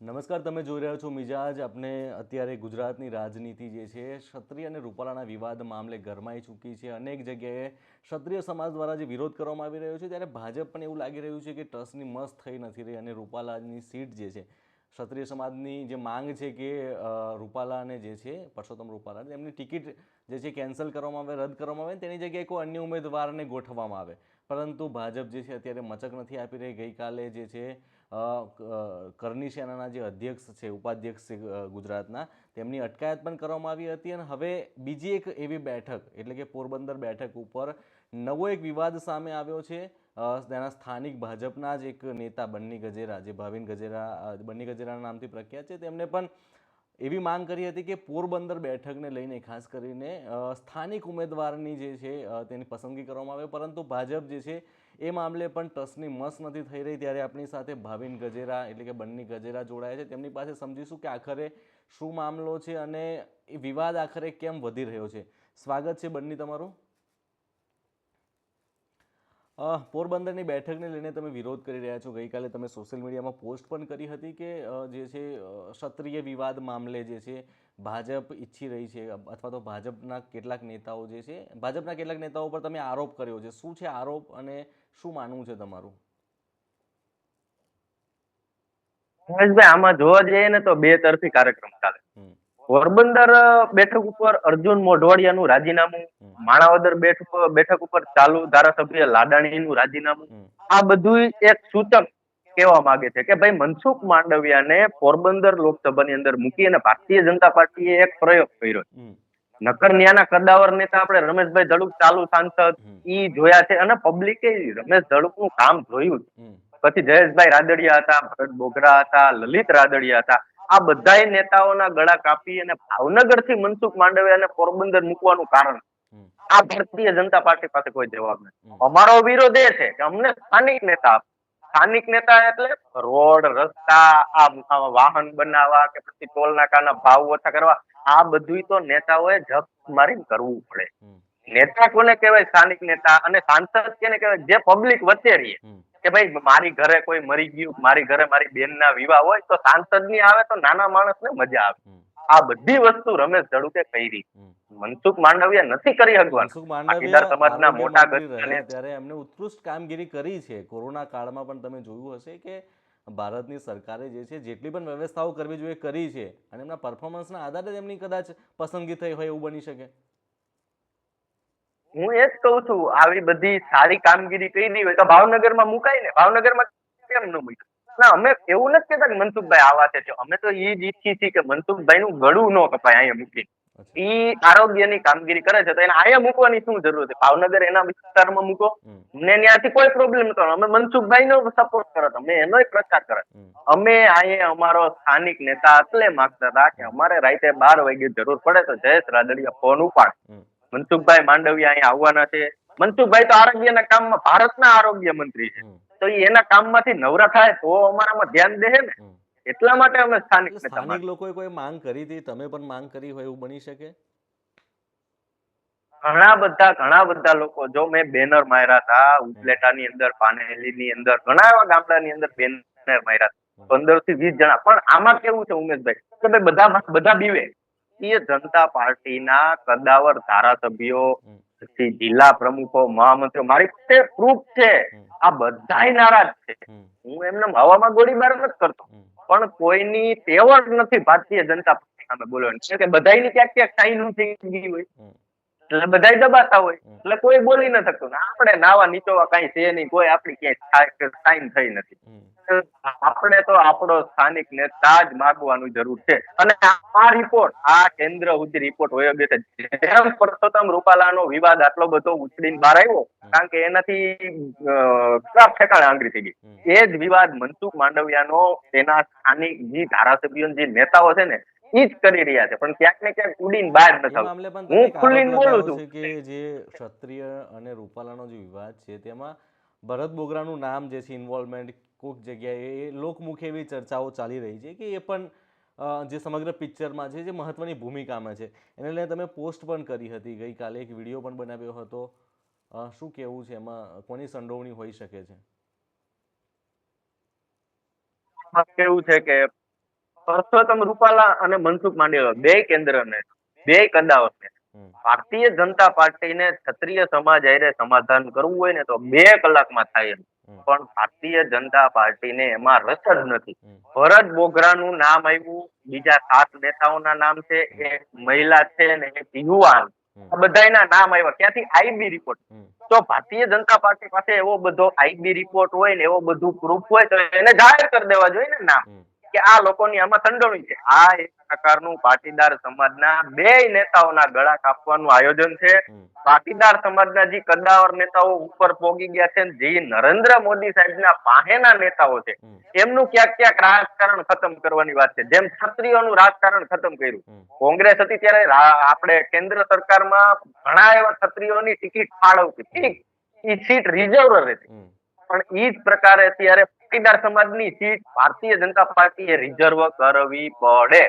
નમસ્કાર, તમે જોઈ રહ્યા છો મિજાજ. આપણે અત્યારે ગુજરાતની રાજનીતિ જે છે, ક્ષત્રિય અને રૂપાલાના વિવાદ મામલે ગરમાઈ ચૂકી છે. અનેક જગ્યાએ ક્ષત્રિય સમાજ દ્વારા જે વિરોધ કરવામાં આવી રહ્યો છે, ત્યારે ભાજપ પણ એવું લાગી રહ્યું છે કે ટ્રસ્ટની મસ્ત થઈ નથી રહી અને રૂપાલાની સીટ જે છે, ક્ષત્રિય સમાજની જે માંગ છે કે રૂપાલાને જે છે, પરસોત્તમ રૂપાલાને એમની ટિકિટ જે છે કેન્સલ કરવામાં આવે, રદ કરવામાં આવે તેની જગ્યાએ કોઈ અન્ય ઉમેદવારને ગોઠવવામાં આવે. પરંતુ ભાજપ જે છે, અત્યારે મચક નથી આપી રહી. ગઈકાલે જે છે કરણી સેનાના જે અધ્યક્ષ છે, ઉપાધ્યક્ષ છે ગુજરાતના, તેમની અટકાયત પણ કરવામાં આવી હતી અને હવે બીજી એક એવી બેઠક, એટલે કે પોરબંદર બેઠક ઉપર નવો એક વિવાદ સામે આવ્યો છે. તેના સ્થાનિક ભાજપના જ એક નેતા બન્ની ગજેરા, જે ભાવિન ગજેરા બન્ની ગજેરાના નામથી પ્રખ્યાત છે. તેમને પણ એવી માંગ કરી હતી કે પોરબંદર બેઠકને લઈને ખાસ કરીને સ્થાનિક ઉમેદવારની જે છે તેની પસંદગી કરવામાં આવે. પરંતુ ભાજપ જે છે એ મામલે પણ ટ્રસ્ટની મસ નથી થઈ રહી ત્યારે આપણી સાથે ભાવિન ગજેરા, એટલે કે બંની ગજેરા જોડાયા છે. તેમની પાસે સમજીશું કે આખરે શું મામલો છે અને એ વિવાદ આખરે કેમ વધી રહ્યો છે. સ્વાગત છે બંની તમારું. પોરબંદરની બેઠકને લઈને તમે વિરોધ કરી રહ્યા છો. ગઈકાલે તમે સોશિયલ મીડિયામાં પોસ્ટ પણ કરી હતી કે જે છે ક્ષત્રિય વિવાદ મામલે જે છે ભાજપ ઈચ્છી રહી છે અથવા તો ભાજપના કેટલાક નેતાઓ જે છે ભાજપના કેટલાક નેતાઓ પર તમે આરોપ કર્યો છે. શું છે આરોપ અને શું માનવું છે તમારું? મહેશભાઈ આમાં જોવા જઈએ ને તો બે તરફી કાર્યક્રમ ચાલે પોરબંદર બેઠક ઉપર અર્જુન મોઢવાડિયાનું રાજીનામું માણાવદર બેઠક બેઠક ઉપર ચાલુ ધારાસભ્ય લાડાણીનું રાજીનામું. આ બધું એક સૂચક કહેવા માંગે છે કે ભાઈ મનસુખ માંડવિયાને પોરબંદર લોકસભાની અંદર મૂકી અને ભારતીય જનતા પાર્ટીએ એક પ્રયોગ કર્યો નકર ન્યાના કદાવર નેતા આપણે રમેશભાઈ ધડુક ચાલુ સાંસદ ઈ જોયા છે અને પબ્લિકે રમેશ ધડુકનું કામ જોયું. પછી જયેશભાઈ રાદડિયા હતા ભરત બોગરા હતા લલિત રાદડિયા હતા. આ બધા નેતાઓના ગળા કાપી અને ભાવનગરથી મનસુખ માંડવિયાને પોરબંદર મૂકવાનું કારણ. આ ભારતીય જનતા પાર્ટી પાસે કોઈ જવાબ નથી. અમારો વિરોધ એ છે કે અમને સ્થાનિક નેતા સ્થાનિક નેતા એટલે રોડ રસ્તા આ વાહન બનાવવા કે પછી ટોલ નાકાના ભાવ ઓછા કરવા. આ બધું તો નેતાઓએ જપ મારીને કરવું પડે. નેતા કોને કહેવાય સ્થાનિક નેતા અને સાંસદ કેને કહેવાય? જે પબ્લિક વચ્ચે રહીએ. કે ભાઈ મારી ઘરે કોઈ મરી ગયું મારી ઘરે મારી બેન ના વિવાહ હોય તો સાંસદની આવે તો નાના માણસ ને મજા આવે. આ બધી વસ્તુ રમેશ ધડુકે કરી. મનસુખ માંડવિયા નથી કરી હકવાન પાટીદાર સમાજના મોટા ત્યારે એમને ઉત્કૃષ્ટ કામગીરી કરી છે. કોરોના કાળમાં પણ તમે જોયું હશે કે ભારતની સરકારે જે છે જેટલી પણ વ્યવસ્થાઓ કરવી જોઈએ કરી છે અને એમના પરફોર્મન્સના આધારે જ એમની કદાચ પસંદગી થઈ હોય એવું બની શકે. હું એ જ કહું છું આવી બધી સારી કામગીરી કરી હોય તો ભાવનગરમાં મુકાય ને ભાવનગરમાં કેમ ન મુકાય? ના અમે એવું નથી કહેતા કે મનસુખભાઈ આવા છે અમે તો એ જ ઈચ્છી છીએ કે મનસુખભાઈ નું ગળું ન કપાય અહીંયા મૂકીને. ઈ આરોગ્યની કામગીરી કરે છે તો એને અહીંયા મૂકવાની શું જરૂર છે? ભાવનગર એના વિસ્તારમાં મૂકો. અમને ત્યાંથી કોઈ પ્રોબ્લેમ નતો અમે મનસુખભાઈ નો સપોર્ટ કરત અમે એનો પ્રચાર કરત અમે અહીંયા અમારો સ્થાનિક નેતા એટલે માંગતા હતા કે અમારે રાતે બાર વાગે જરૂર પડે તો જયેશ રાદડિયા ફોન ઉપાડ. મનસુખભાઈ માંડવિયા અહીંયા આવવાના છે. મનસુખભાઈ તો આરોગ્યના કામમાં ભારતના આરોગ્ય મંત્રી છે. તો એના કામમાંથી નવરા થાય તો અમારામાં ધ્યાન દે ને. એટલા માટે અમે સ્થાનિક સ્થાનિક લોકોએ કોઈ માંગ કરી હતી? તમે પણ માંગ કરી હોય એવું બની શકે? ઘણા બધા ઘણા બધા લોકો જો મેં બેનર માર્યા હતા ઉપલેટાની અંદર પાનેલી ની અંદર ઘણા એવા ગામડાની અંદર બેનર માર્યા હતા. પંદરથી વીસ જણા. પણ આમાં કેવું છે ઉમેશભાઈ? કે બધા બધા બીવે. એ જનતા પાર્ટીના કદાવર ધારાસભ્યો પછી જિલ્લા પ્રમુખો મહામંત્રીઓ મારી પાસે પ્રૂફ છે. આ બધાય નારાજ છે. હું એમને હવામાં ગોળીબાર નથી કરતો. પણ કોઈની તેવડ નથી ભારતીય જનતા પાર્ટી સામે બોલવાની. કારણ કે બધાની ક્યાંક ક્યાંક સાઈન થઈ ગઈ હોય. એટલે બધા દબાતા હોય. એટલે કોઈ બોલી ન શકતું. આપણે નાવા નીચોવા કઈ છે નહીં કોઈ આપણી ક્યાંય સાઈન થઈ નથી. આપણે તો આપણો સ્થાનિક નેતા જ માગવાની જરૂર છે. અને આ રિપોર્ટ આ કેન્દ્ર સુધી રિપોર્ટ હોય ગયો છે. જેમ પરસોત્તમ રૂપાલાનો વિવાદ આટલો બધો ઉછળીને બહાર આવ્યો કારણ કે એનાથી ખરાબ ઠેકાણે આંગળી થઈ ગઈ. એ જ વિવાદ મનસુખ માંડવિયાનો તેના સ્થાનિક જે ધારાસભ્યો જે નેતાઓ છે ને ઈ જ કરી રહ્યા છે. પણ ક્યાંક ને ક્યાંક ઉડીને બહાર નથી હું ખુલ્લીને બોલું છું. કે જે ક્ષત્રિય અને રૂપાલાનો જે વિવાદ છે તેમાં ભરત બોગરાનું નામ જે છે ઇન્વોલ્વમેન્ટ કોઈક જગ્યાએ એ લોકમુખે એવી ચર્ચાઓ ચાલી રહી છે કે એ પણ જે સમગ્ર પિક્ચરમાં છે જે મહત્વની ભૂમિકામાં છે. એને લઈને તમે પોસ્ટ પણ કરી હતી. ગઈકાલે એક વીડિયો પણ બનાવ્યો હતો. શું કહેવું છે? એમાં કોની સંડોવણી હોઈ શકે છે? કેવું છે કે પરસોત્તમ રૂપાલા અને મનસુખ માંડવિયા બે કેન્દ્રને બે કદાવતને ભારતીય જનતા પાર્ટીને ક્ષત્રિય સમાજ હારે સમાધાન કરવું હોય ને તો બે કલાકમાં થાય એમ. પણ ભારતીય જનતા પાર્ટીને એમાં રસ જ નથી. ભરત બોગરાનું નામ આવ્યું બીજા સાત નેતાઓના નામ છે એક મહિલા છે ને એક યુવાન. બધાયના નામ આવ્યા. ક્યાંથી? આઈબી રિપોર્ટ તો ભારતીય જનતા પાર્ટી પાસે એવો બધો આઈબી રિપોર્ટ હોય ને એવો બધું પ્રૂફ હોય તો એને જાહેર કરી દેવા જોઈએ ને નામ. કે આ લોકોની આમાં સંડોવણી છે. આ એક પ્રકારનું પાટીદાર સમાજના બે નેતાઓના ગળા કાપવાનું આયોજન છે. પાટીદાર સમાજના જે કદાવર નેતાઓ ઉપર પોગી ગયા છે જે નરેન્દ્ર મોદી સાહેબના પાહેના નેતાઓ છે એમનું ક્યાંક ક્યાંક રાજકારણ ખતમ કરવાની વાત છે. જેમ ક્ષત્રિયોનું રાજકારણ ખતમ કર્યું. કોંગ્રેસ હતી ત્યારે આપણે કેન્દ્ર સરકારમાં ઘણા એવા ક્ષત્રિયોની ટિકિટ ફાળવતી. ઠીક એ સીટ રિઝર્વ રહેતી. પણ ઈ જ પ્રકારે અત્યારે પાટીદાર સમાજની સીટ ભારતીય જનતા પાર્ટીએ રિઝર્વ કરવી પડે.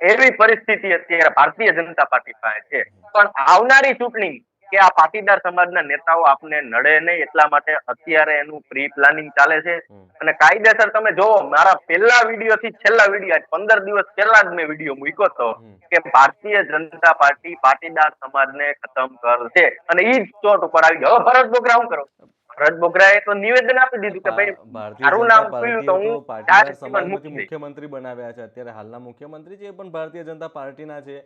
એવી પરિસ્થિતિ અત્યારે ભારતીય જનતા પાર્ટી પાસે છે. પણ આવનારી ચૂંટણી કે આ પાટીદાર સમાજના નેતાઓ આપને નડે નહીં એટલા માટે અત્યારે એનું પ્રી પ્લાનિંગ ચાલે છે. અને કાયદેસર તમે જોવો મારા પહેલા વીડિયો થી છેલ્લા વીડિયો પંદર દિવસ પહેલા જ મેં વીડિયો મૂક્યો હતો કે ભારતીય જનતા પાર્ટી પાટીદાર સમાજને ખતમ કરશે. અને ઈ જ ચોટ ઉપર આવી ગયો. હવે ભરત બોગરા શું કરો. ભરત બોગરાએ તો નિવેદન આપી દીધું કે ભાઈ ભારતીય મારું નામ ખુલ્યું તો હું. મુખ્યમંત્રી બનાવ્યા છે. અત્યારે હાલના મુખ્યમંત્રી છે એ પણ ભારતીય જનતા પાર્ટીના છે.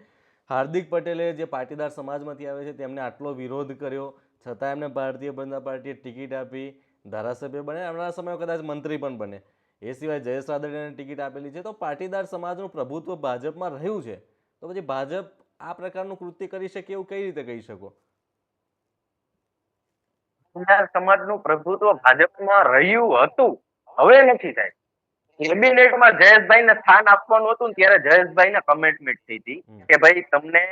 હાર્દિક પટેલે જે પાટીદાર સમાજમાંથી આવે છે તેમને આટલો વિરોધ કર્યો. છતાં એમને ભારતીય જનતા પાર્ટીએ ટિકિટ આપી. ધારાસભ્ય બને આવનારા સમયમાં કદાચ મંત્રી પણ બને. એ સિવાય જયેશ રાદડિયાને ટિકિટ આપેલી છે. તો પાટીદાર સમાજનું પ્રભુત્વ ભાજપમાં રહ્યું છે. તો પછી ભાજપ આ પ્રકારનું કૃત્ય કરી શકે એવું કઈ રીતે કહી શકો? પાટીદાર સમાજનું પ્રભુત્વ ભાજપમાં રહ્યું હતું. હવે નથી થાય. કેબિનેટમાં જયેશભાઈને સ્થાન આપવાનું હતું ને ત્યારે જયેશભાઈને કમેન્ટમેન્ટ થઈ હતી કે ભાઈ તમને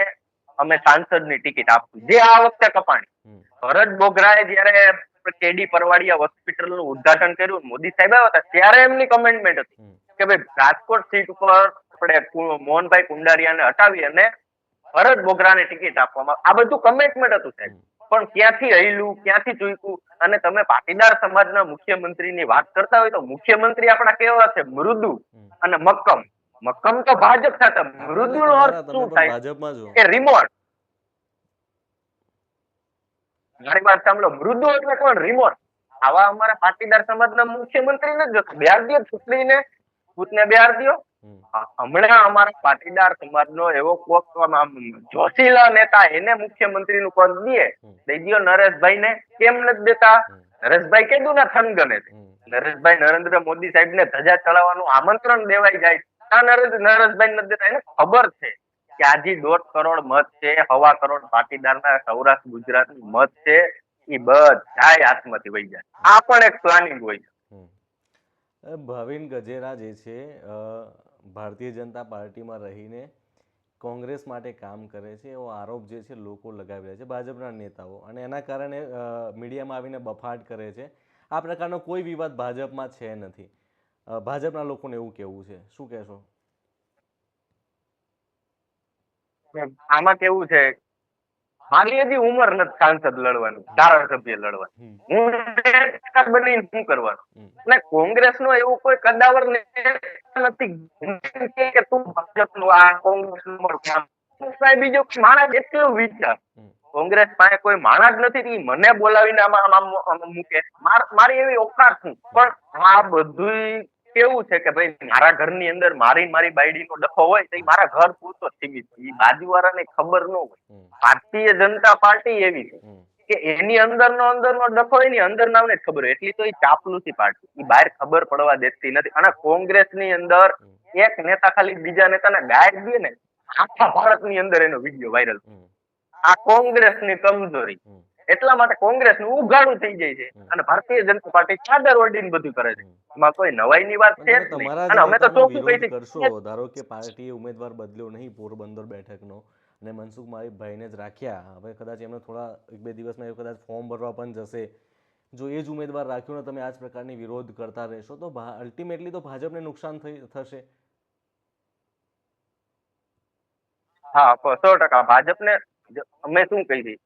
અમે સાંસદની ટિકિટ આપશું. જે આ વખતે કપાણી. ભરત બોગરાએ જયારે કેડી પરવાડિયા હોસ્પિટલનું ઉદ્ઘાટન કર્યું મોદી સાહેબ આવ્યા હતા ત્યારે એમની કમેન્ટમેન્ટ હતી કે ભાઈ રાજકોટ સીટ ઉપર આપણે મોહનભાઈ કુંડારિયાને હટાવી અને ભરત બોગરાને ટિકિટ આપવામાં આ બધું કમિટમેન્ટ હતું સાહેબ. પણ ક્યાંથી હૈલું ક્યાંથી ચૂક્યું? અને તમે પાટીદાર સમાજના મુખ્યમંત્રીની વાત કરતા હોય તો મુખ્યમંત્રી આપણા કેવા છે? મૃદુ અને મક્કમ. મક્કમ તો ભાજપ સાથે. મૃદુ નો અર્થ શું થાય? કે રિમોટ મારી વાત સાંભળો મૃદુ એટલે કોણ? રિમોટ આવા અમારા પાટીદાર સમાજના મુખ્યમંત્રી ને જ બિહાર દો ચૂંટણીને ભૂતને બિહાર દો. હમણાં અમારા પાટીદાર સમાજનો એવો કોક જોશીલા નેતા એને મુખ્યમંત્રી નું પદ દે. દઈ નરેશભાઈ ને કેમ નથી દેતા? નરેશભાઈ કેદું ના થન ગણે નરેશભાઈ નરેન્દ્ર મોદી સાહેબ ને ધજા ચડાવવાનું આમંત્રણ દેવાઈ જાય. આ નરેશ નરેશભાઈ નથી દેતા એને ખબર છે કે આજે દોઢ કરોડ મત છે હવા કરોડ પાટીદારના સૌરાષ્ટ્ર ગુજરાતનું મત છે એ બધા હાથમાંથી વહી જાય. આ પણ એક પ્લાનિંગ હોય છે. ભાવિન ગજેરા જે છે ભારતીય જનતા પાર્ટીમાં રહીને કોંગ્રેસ માટે કામ કરે છે, એવો આરોપ જે છે લોકો લગાવી રહ્યા છે ભાજપના નેતાઓ. અને એના કારણે મીડિયામાં આવીને બફાટ કરે છે. આ પ્રકારનો કોઈ વિવાદ ભાજપમાં છે નથી. ભાજપના લોકોને એવું કેવું છે? શું કહેશો? આમાં કેવું છે મારી હજી ઉંમર નથી સાંસદ લડવાનું ધારાસભ્ય લડવાનું. હું બનીને શું કરવાનું? અને કોંગ્રેસ નો એવું કોઈ કદાવર નથી. કે તું ભાજપનું આ કોંગ્રેસનું બીજો માણસ એટલો વિચાર. કોંગ્રેસ પાસે કોઈ માણસ નથી કે મને બોલાવીને આમ મૂકે મારી એવી ઓકાત છું. પણ આ બધું કેવું છે કે ભાઈ મારા ઘરની અંદર મારી ને મારી બાયડીનો ડખો હોય તો મારા ઘર પૂરતો સીમિત એ બાજુવાળાને ખબર ન હોય. ભારતીય જનતા પાર્ટી એવી છે કે એની અંદરનો અંદરનો ડખો એની અંદર નામને જ ખબર હોય. એટલી તો એ ચાપલુસી પાર્ટી. એ બહાર ખબર પડવા દેતી નથી. અને કોંગ્રેસની અંદર એક નેતા ખાલી બીજા નેતાને ગાઈડ દે ને આખા ભારતની અંદર એનો વીડિયો વાયરલ આ આ કોંગ્રેસની કમજોરી. એટલા માટે કોંગ્રેસનું ઉઘાડું થઈ જાય છે. અને ભારતીય જનતા પાર્ટી ચાદર ઓઢીને બધું કરે છે. એમાં કોઈ નવાઈની વાત છે અને અમે તો ચોખ્ખું કહી કરશો. ધારો કે પાર્ટીએ ઉમેદવાર બદલ્યો નહીં પોરબંદર બેઠકનો. અને મનસુખ મારી ભાઈને જ રાખ્યા. હવે કદાચ એમને થોડા એક બે દિવસમાં એ કદાચ ફોર્મ ભરવા પણ જશે. જો એ જ ઉમેદવાર રાખ્યો ને તમે આ જ પ્રકારની વિરોધ કરતા રહેશો તો અલ્ટિમેટલી તો ભાજપને નુકસાન થઈ થશે. હા સો ટકા. ભાજપને અમે શું કહી.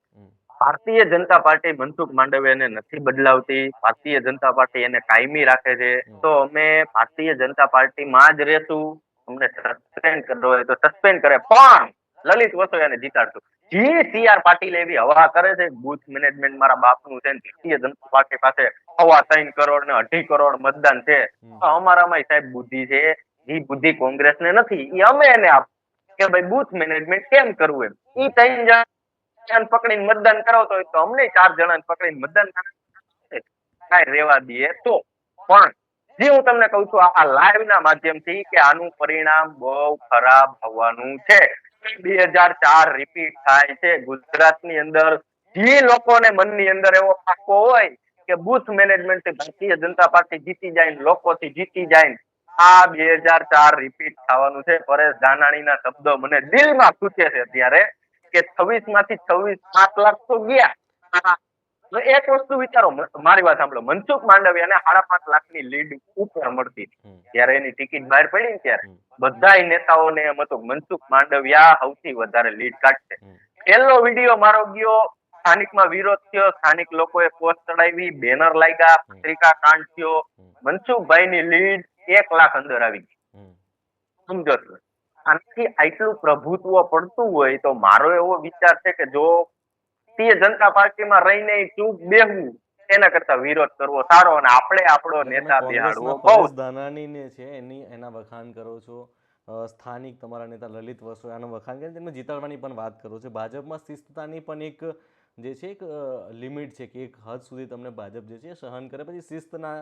ભારતીય જનતા પાર્ટી મનસુખ માંડવિયાને નથી બદલાવતી. ભારતીય જનતા પાર્ટી એને કાયમી રાખે છે. તો અમે ભારતીય જનતા પાર્ટીમાં જ રહેશું. અમને સસ્પેન્ડ કરવો હોય તો સસ્પેન્ડ કરે. પણ લલિત વસોયાને જીતાડશું. જે સી આર પાટીલ એવી હવા કરે છે. બુથ મેનેજમેન્ટ મારા બાપનું છે ભારતીય જનતા પાર્ટી પાસે સવા ત્રણ કરોડ ને અઢી કરોડ મતદાન છે. તો અમારામાં સાહેબ બુદ્ધિ છે. ઈ બુદ્ધિ કોંગ્રેસ ને નથી. એ અમે એને આપ કે ભાઈ બુથ મેનેજમેન્ટ કેમ કરવું એમ? એ ત્રણ જણ પકડીને મતદાન કરાવતો હોય તો અમને ચાર જણાને પકડીને મતદાન કરાવે રેવા દઈએ તો. પણ જે હું તમને કહું છું, આ લાઈવ ના માધ્યમથી કે આનું પરિણામ બહુ ખરાબ આવવાનું છે. બે હજાર ચાર રિપીટ થાય છે. ગુજરાતની અંદર જે લોકોને મનની અંદર એવો પાકો હોય કે booth management Bharatiya Janata party જીતી જાય લોકો લોકોથી જીતી જાય આ બે હજાર ચાર રિપીટ થવાનું છે. પરેશ ધાનાણીના શબ્દો મને દિલમાં ખૂચે છે અત્યારે. કે છવ્વીસમાંથી છવ્વીસ સાત લાખ તો ગયા. એક વસ્તુ વિચારો મારી વાત સાંભળો. મનસુખ માંડવિયાને સાડા પાંચ લાખની લીડ ઉપર મળતી ત્યારે એની ટિકિટ બહાર પડી ને ત્યારે. બધા નેતાઓને એમ હતું મનસુખ માંડવિયા સૌથી વધારે લીડ કાઢશે. પહેલો વીડિયો મારો ગયો સ્થાનિકમાં વિરોધ થયો. સ્થાનિક લોકોએ પોસ્ટ ચડાવી બેનર લાગ્યા પત્રિકા કાંડ થયો. મનસુખભાઈ મનસુખભાઈની લીડ એક લાખ અંદર આવી ગઈ. સમજો આનાથી આટલું પ્રભુત્વ પડતું હોય તો મારો એવો વિચાર છે કે જો ભારતીય જનતા પાર્ટીમાં રહીને ચૂપ બેહવું એના કરતા વિરોધ કરવો સારો અને આપણે આપણો નેતા બિહાડવો બહુ. પરેશ ને છે એની એના વખાણ કરો છો. સ્થાનિક તમારા નેતા લલિત વસોયાનો વખાણ કરીને તેમને જીતાડવાની પણ વાત કરો છો. ભાજપમાં શિસ્તતાની પણ એક જે છે એક લિમિટ છે કે એક હદ સુધી તમને ભાજપ જે છે સહન કરે. પછી શિસ્તના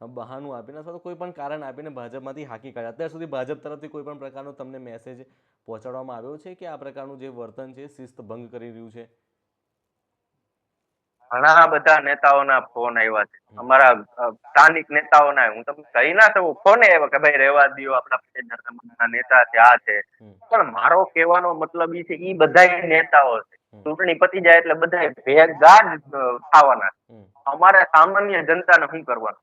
બહાનું આપીને અથવા તો કોઈ પણ કારણ આપીને ભાજપમાંથી હાકી કાઢ્યા અત્યાર સુધી ભાજપ તરફથી કોઈ પણ પ્રકારનો તમને મેસેજ પહોંચાડવામાં આવ્યો છે કે આ પ્રકારનું જે વર્તન છે શિસ્ત ભંગ કરી રહ્યું છે? ઘણા બધા નેતાઓના ફોન આવ્યા છે. અમારા સ્થાનિક નેતાઓના. હું તમને કહી ના શકું ફોન આવ્યા કે ભાઈ રહેવા દો આપણા નેતા છે આ છે. પણ મારો કહેવાનો મતલબ ઈ છે ઈ બધા નેતાઓ છે. ચૂંટણી પતી જાય એટલે બધા ભેગા જ થવાના અમારે સામાન્ય જનતાને શું કરવાનું.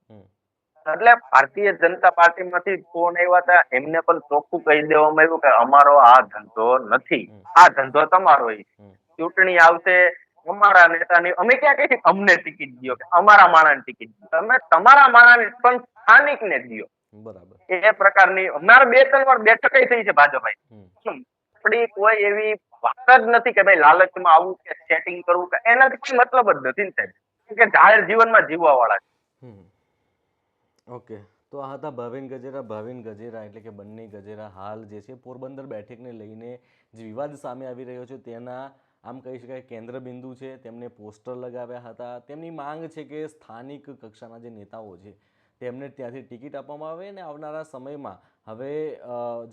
એટલે ભારતીય જનતા પાર્ટીમાંથી ફોન આવ્યા હતા એમને પણ ચોખ્ખું કહી દેવામાં આવ્યું કે અમારો આ ધંધો નથી. આ ધંધો તમારો. ચૂંટણી આવશે અમારા નેતાની અમે ક્યાં કહીએ અમને ટિકિટ દો કે અમારા માણસને ટિકિટ દો તમે તમારા માણસને પણ સ્થાનિક ને દો બરાબર. એ પ્રકારની અમારે બે ત્રણ વાર બેઠક થઈ છે ભાજપાઈ. આપણી કોઈ એવી વાત જ નથી કે ભાઈ લાલચમાં આવું કે સેટિંગ કરવું કે એનાથી કોઈ મતલબ જ નથી ને સાહેબ. કે જાહેર જીવનમાં જીવવા વાળા છે. ઓકે. તો આ હતા ભાવિન ગજેરા ભાવિન ગજેરા એટલે કે બંને ગજેરા હાલ જે છે પોરબંદર બેઠકને લઈને જે વિવાદ સામે આવી રહ્યો છે તેના આમ કહી શકાય કેન્દ્રબિંદુ છે. તેમને પોસ્ટર લગાવ્યા હતા. તેમની માંગ છે કે સ્થાનિક કક્ષાના જે નેતાઓ છે તેમને ત્યાંથી ટિકિટ આપવામાં આવે અને આવનારા સમયમાં હવે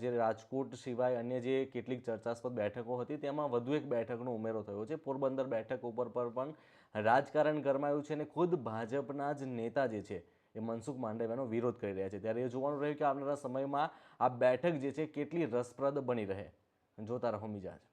જે રાજકોટ સિવાય અન્ય જે કેટલીક ચર્ચાસ્પદ બેઠકો હતી તેમાં વધુ એક બેઠકનો ઉમેરો થયો છે. પોરબંદર બેઠક ઉપર પર પણ રાજકારણ ગરમાયું છે અને ખુદ ભાજપના જ નેતા જે છે એ મનસુખ માંડવિયાનો વિરોધ કરી રહ્યા છે. ત્યારે એ જોવાનું રહ્યું કે આવનારા સમયમાં આ બેઠક જે છે કેટલી રસપ્રદ બની રહે. જોતા રહો મિજાજ.